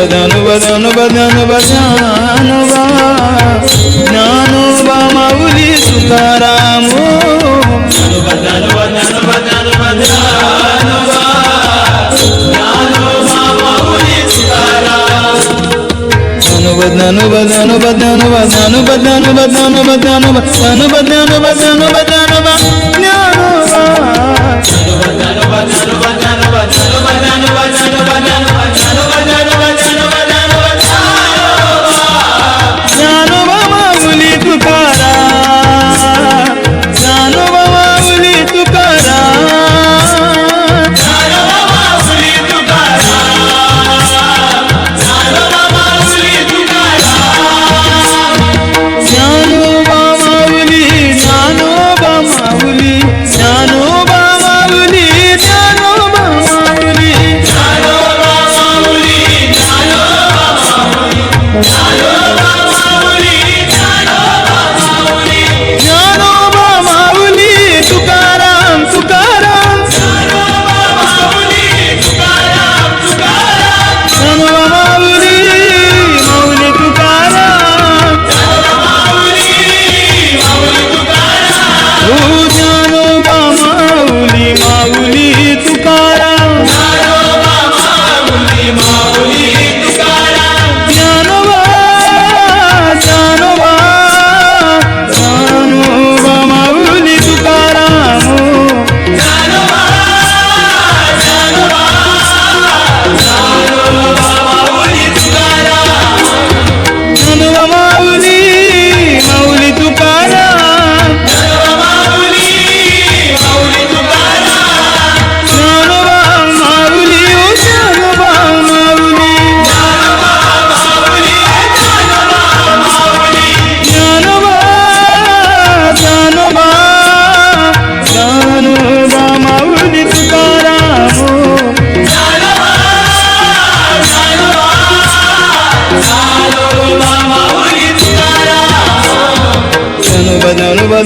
వదను వదను వదను వదానువా జ్ఞానోవా మౌలి సుతారాము వదను వదను వదను వదానువా జ్ఞానోవా మౌలి సుతారాము వదను వదను వదను వదను వదను వదను వదను వదను వదను వదను వదను వదను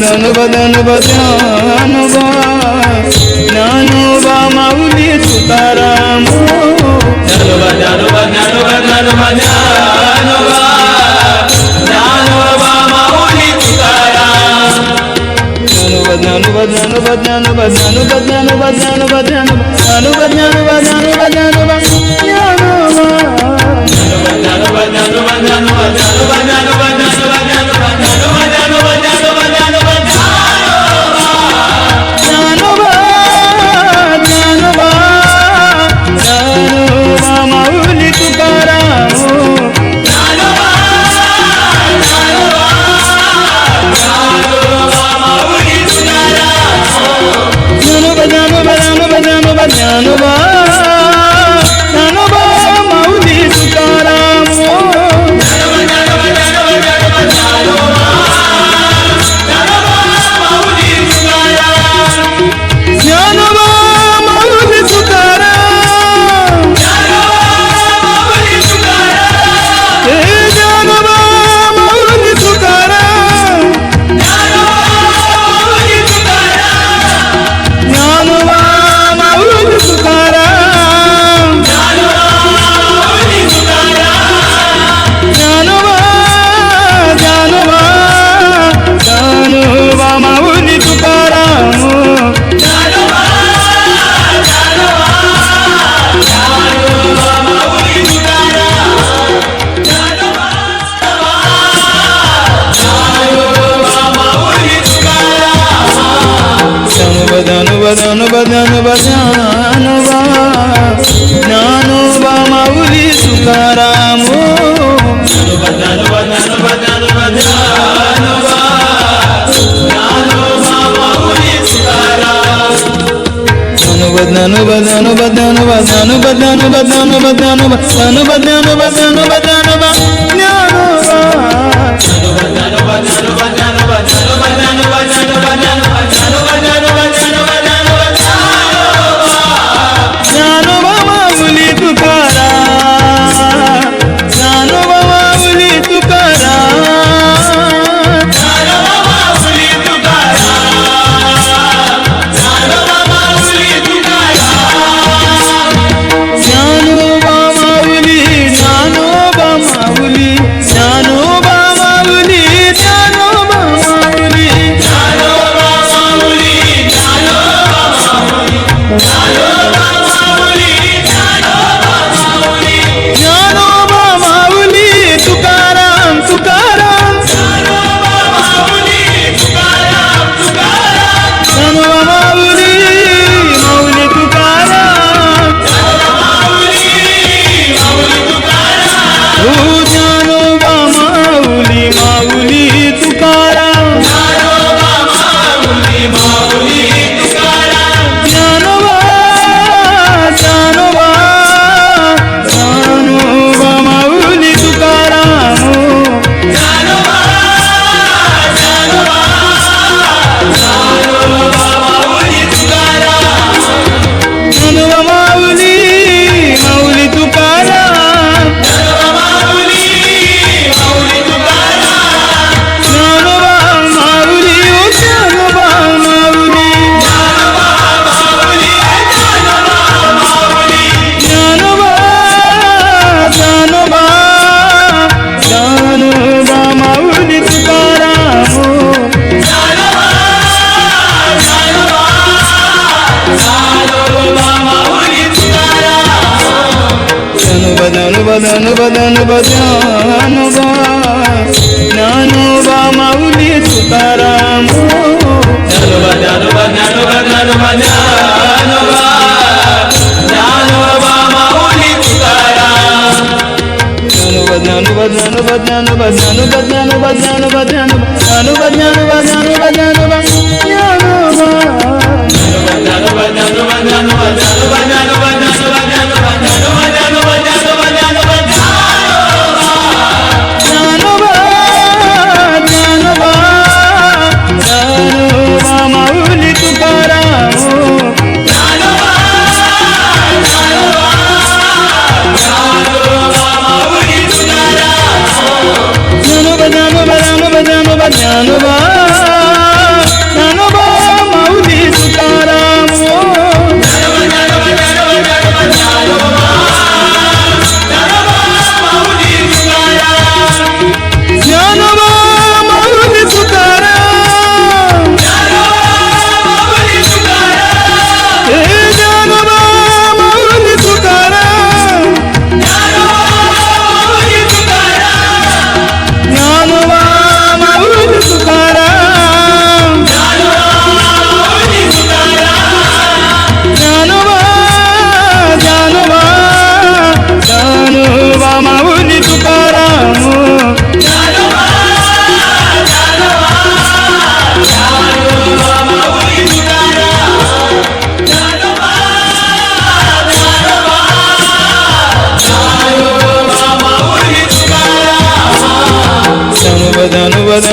અનુબદ અનુબદ જ્ઞાનો બા માઉલી સુતારા బదనువా జ్ఞానోబా మౌలి ధను బదను బదను బదను బదను బదను బదను బదను బదను బదను బదను బదను జ్ఞానోబా జ్ఞానోబా बदनबदनबदनबा ज्ञानोबा मौली सुताराम जानोबा जानोबा जानोबा जानोबा जानोबा जानोबा मौली सुताराम जानोबा जानोबा जानोबा जानोबा जानोबा जानोबा जानोबा जानोबा जानोबा जानोबा जानोबा जानोबा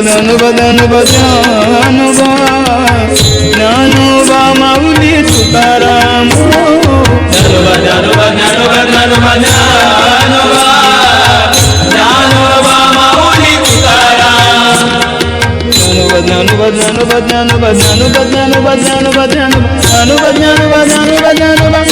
ಧನುಬ ಧನುಬ ಧನುಬ ಧ್ಯಾನುಬ ಜ್ಞಾನೋಬ ಮೌಲಿ ತುಕಾರಾಮೋ ಧನುಬ ಧನುಬ ಧನುಬ ಧನುಬ ಧನುಬ ಧನುಬ ಧನುಬ ಧನುಬ ಧನುಬ ಧನುಬ ಧನುಬ ಧನುಬ ಜ್ಞಾನೋಬ